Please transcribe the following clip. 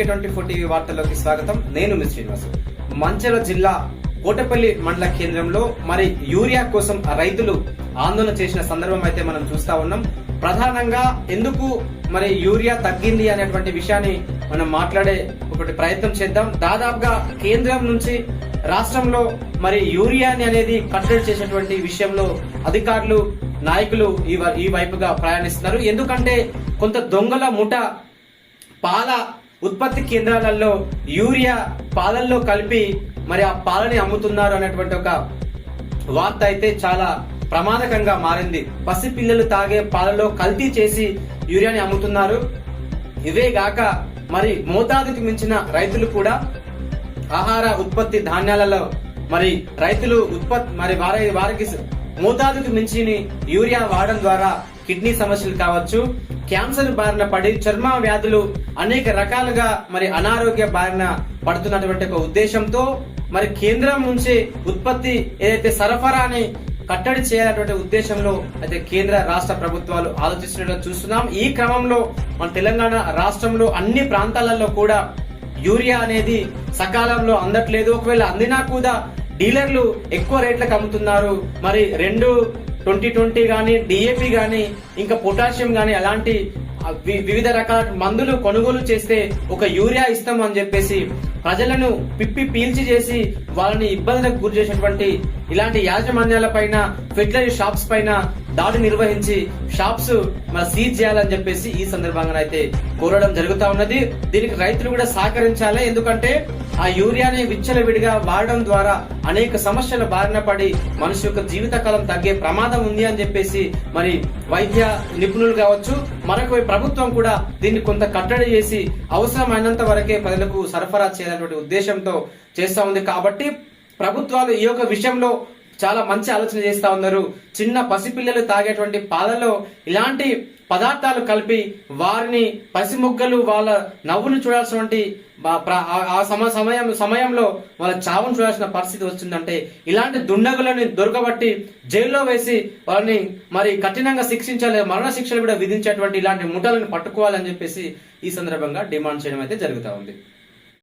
GK twenty four TV వార్తల్లోకి స్వాగతం. నేను మిస్ శ్రీనివాస్. మంచెల జిల్లా కోటపల్లి మండల కేంద్రంలో మరి యూరియా కోసం రైతులు ఆందోళన చేసిన సందర్భం అయితే మనం చూస్తా ఉన్నాం. ప్రధానంగా ఎందుకు మరి యూరియా తగ్గింది అనేటువంటి విషయాన్ని మనం మాట్లాడే ఒకటి ప్రయత్నం చేద్దాం. దాదాపుగా కేంద్రం నుంచి రాష్ట్రంలో మరి యూరియాని అనేది కట్టడి చేసేటువంటి విషయంలో అధికారులు నాయకులు ఈ ఈ వైపుగా ప్రయాణిస్తున్నారు. ఎందుకంటే కొంత దొంగల ముఠ పాల ఉత్పత్తి కేంద్రాలలో యూరియా పాలల్లో కలిపి మరి ఆ పాలని అమ్ముతున్నారు అనేటువంటి ఒక వార్త అయితే చాలా ప్రమాదకంగా మారింది. పసి పిల్లలు తాగే పాలలో కల్తీ చేసి యూరియాని అమ్ముతున్నారు. ఇవే గాక మరి మోతాదుకి మించిన రైతులు కూడా ఆహార ఉత్పత్తి ధాన్యాలలో మరి రైతులు ఉత్పత్తి మరి వారి వారికి మోతాదుకు మించిని యూరియా వాడడం ద్వారా కిడ్నీ సమస్యలు కావచ్చు క్యాన్సర్ బారిన పడి చర్మ వ్యాధులు అనేక రకాలుగా మరి అనారోగ్య బారిన పడుతున్నటువంటి ఒక ఉద్దేశంతో మరి కేంద్రం నుంచి ఉత్పత్తి ఏదైతే సరఫరాని కట్టడి చేయాలనేటువంటి ఉద్దేశంలో అయితే కేంద్ర రాష్ట్ర ప్రభుత్వాలు ఆలోచిస్తున్నట్టు చూస్తున్నాం. ఈ క్రమంలో మన తెలంగాణ రాష్ట్రంలో అన్ని ప్రాంతాలలో కూడా యూరియా అనేది సకాలంలో అందట్లేదు. ఒకవేళ అందినా కూడా డీలర్లు ఎక్కువ రేట్లకు అమ్ముతున్నారు. మరి రెండు ట్వంటీ ట్వంటీ గానీ డిఏపి గానీ ఇంకా పొటాషియం గానీ అలాంటి వి- వివిధ రకాల మందులు కొనుగోలు చేస్తే ఒక యూరియా ఇస్తాం అని చెప్పేసి ప్రజలను పిప్పి పీల్చి చేసి వాళ్ళని ఇబ్బందులకు గురి చేసినటువంటి ఇలాంటి యాజమాన్యాల పైన ఫెర్టిలైజర్ షాప్స్ పైన దాడి నిర్వహించి షాప్స్ మన సీజ్ చేయాలని చెప్పేసి ఈ సందర్భంగా అయితే కోరడం జరుగుతా ఉన్నది. దీనికి రైతులు కూడా సహకరించాలి. ఎందుకంటే ఆ యూరియాని విచ్చలవిడిగా వాడడం ద్వారా అనేక సమస్యల బారిన పడి మనిషి యొక్క జీవితకాలం తగ్గే ప్రమాదం ఉంది అని చెప్పేసి మరి వైద్య నిపుణులు కావచ్చు మరొక ప్రభుత్వం కూడా దీన్ని కొంత కట్టడి చేసి అవసరమైనంత వరకే ప్రజలకు సరఫరా చేయాలనేటువంటి ఉద్దేశంతో చేస్తా ఉంది. కాబట్టి ప్రభుత్వాలు ఈ యొక్క విషయంలో చాలా మంచి ఆలోచన చేస్తా ఉన్నారు. చిన్న పసిపిల్లలు తాగేటువంటి పాలలో ఇలాంటి పదార్థాలు కలిపి వారిని పసిముగ్గలు వాళ్ళ నవ్వును చూడాల్సినటువంటి ఆ సమ సమయం సమయంలో వాళ్ళ చావును చూడాల్సిన పరిస్థితి వస్తుందంటే ఇలాంటి దుండగులను దొరకబట్టి జైల్లో వేసి వాళ్ళని మరి కఠినంగా శిక్షించాలి మరణ శిక్షలు కూడా విధించేటువంటి ఇలాంటి ముఠాలను పట్టుకోవాలని చెప్పేసి ఈ సందర్భంగా డిమాండ్ చేయడం అయితే జరుగుతూ ఉంది.